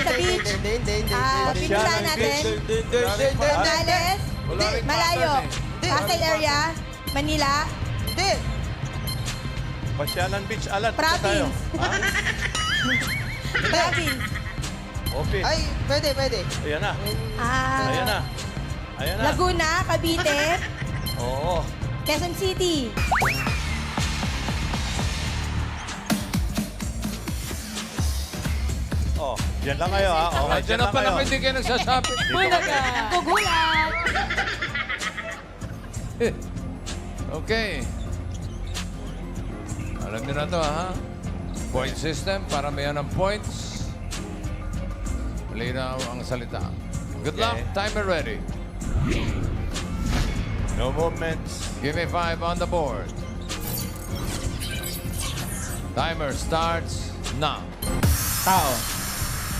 sa beach. Ah, pinuntahan natin. Rin Malayo. eh. Pasay area. Manila. Pasyalan Beach, alat. Province. Province. Open. Ay, pwede, pwede. Ayan na. Ah, Ayan na. Ayan na. Laguna, Cavite, Oo. Quezon City. Dyan lang kayo ha. Okay, Diyan dyan na lang pala kayo. kung hindi kayo nagsasabi. Bulaga. Gugulat. Okay. Alam niyo na to, ha? Point system para mayan ng points. Malinaw ang salita. Good luck. Okay. Timer ready. No movements. Give me five on the board. Timer starts now. Tao.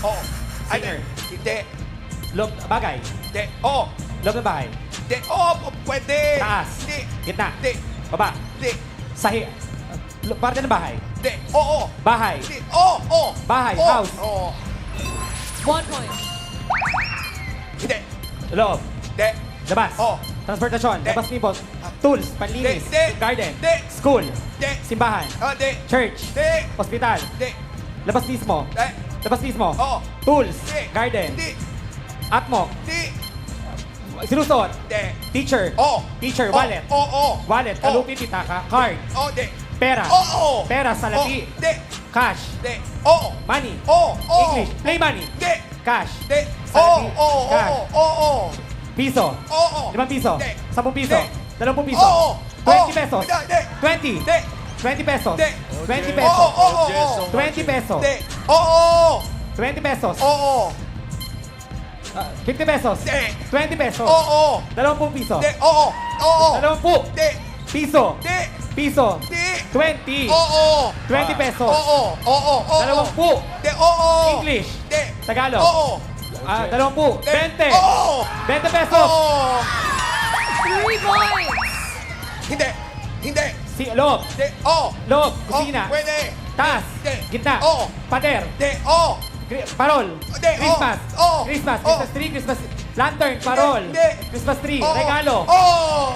Oh. Ay, Singer. hindi. Loob, bagay. Hindi. Oh. Loob ng bahay. Hindi. Oh, pwede. Taas. Hindi. Gitna. Hindi. Baba. Hindi. Sahi. Lo- Parte ng bahay. Hindi. Oo. Bahay. Hindi. Oh, oh. Bahay, Oh. house. Oh. One point. Hindi. Loob. Hindi. Labas. Oh. Transportasyon. Hindi. Labas nipot. Tools. Panlinis. Hindi. Garden. Hindi. School. Hindi. Simbahan. Oh, hindi. Church. Hindi. Hospital. Hindi. Labas mismo. Eh. Labas mismo. Oo. Tools. Hindi. Garden. Hindi. Atmo. Hindi. Sinusuot. Hindi. Teacher. Oh. Teacher. Oh, Wallet. Oh, oh. Wallet. Oh. Kalupit. Pitaka. Card. Oh, hindi. Pera. Oo. Pera sa labi. Oh, Hindi. Cash. Hindi. Oo. Money. Oo. Oo. English. Play money. Hindi. Cash. Hindi. Oo. Oo. Cash. Oo. Oo. Piso. Oo. Limang piso. Hindi. Sampung piso. Hindi. Dalawampung piso. Oo. 20 Oo. pesos. Hindi. 20. Hindi. 20 pesos. Hindi. 20 Oo. pesos. Oo. Oo. 20 pesos. Hindi. Oo. 20 pesos. Oo. Ah, 50 pesos. Hindi. 20 pesos. Oo. Dalawampung piso. Hindi. Oo. Oo. Dalawampu. Hindi. Piso. Hindi. Piso. Hindi. 20. Oo. 20 pesos. Oo. Oo. Oo. Dalawampu. Hindi. Oo. English. Hindi. Tagalog. Oo. Ah, dalawampu. Hindi. 20. Oo. 20 pesos. Oo. Three points. Hindi. Hindi. Si loob. Hindi. Oo. Loob. Oh, Kusina. pwede. Taas. Hindi. Gitna. Oo. Pader. Hindi. Oo. Gri- Parol. Oh. Christmas. Oo. Christmas. Oo. Christmas tree. Christmas lantern. Parol. Hindi. Christmas tree. Oo. Regalo. Oo.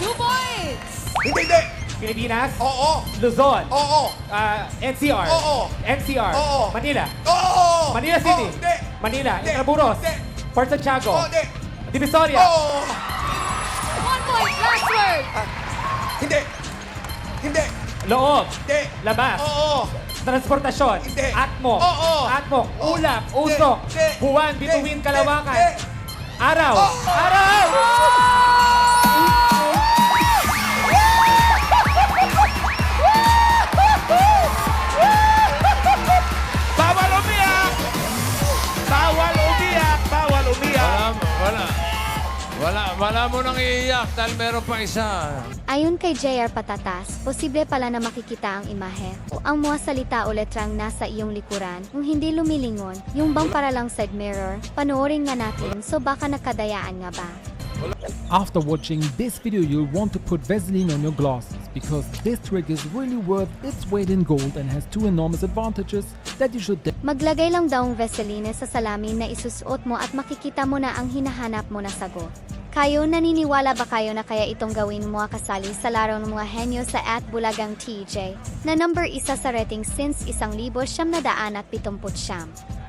Two points. Hindi. Hindi. Pilipinas. Oo. Luzon. Oo. Ah, NCR. Oo. NCR. Oo. Manila. Oo. Manila City. Oo. Hindi. Manila. Hindi. Intramuros. Hindi. Port Santiago. Oo. Hindi. Divisoria. Oo. One point. Last word. Hindi. Loob. Hindi. Labas. Oo. Transportasyon. Hindi. Atmo. Oo. Atmo. Ulap. Usok. Hindi. Buwan. Bituin. Kalawakan. Araw. Araw! Wala, wala mo nang iiyak dahil meron pa isa. Ayon kay JR Patatas, posible pala na makikita ang imahe o ang mga salita o letrang nasa iyong likuran kung hindi lumilingon, yung bang para lang side mirror, panoorin nga natin so baka nakadayaan nga ba? After watching this video, you'll want to put Vaseline on your glasses because this trick is really worth its weight in gold and has two enormous advantages that you should Maglagay lang daw ng Vaseline sa salamin na isusuot mo at makikita mo na ang hinahanap mo na sagot. Kayo, naniniwala ba kayo na kaya itong gawin mo kasali sa laro ng mga henyo sa at Bulagang TJ na number isa sa rating since isang libo siyam na daan at pitumput siyam?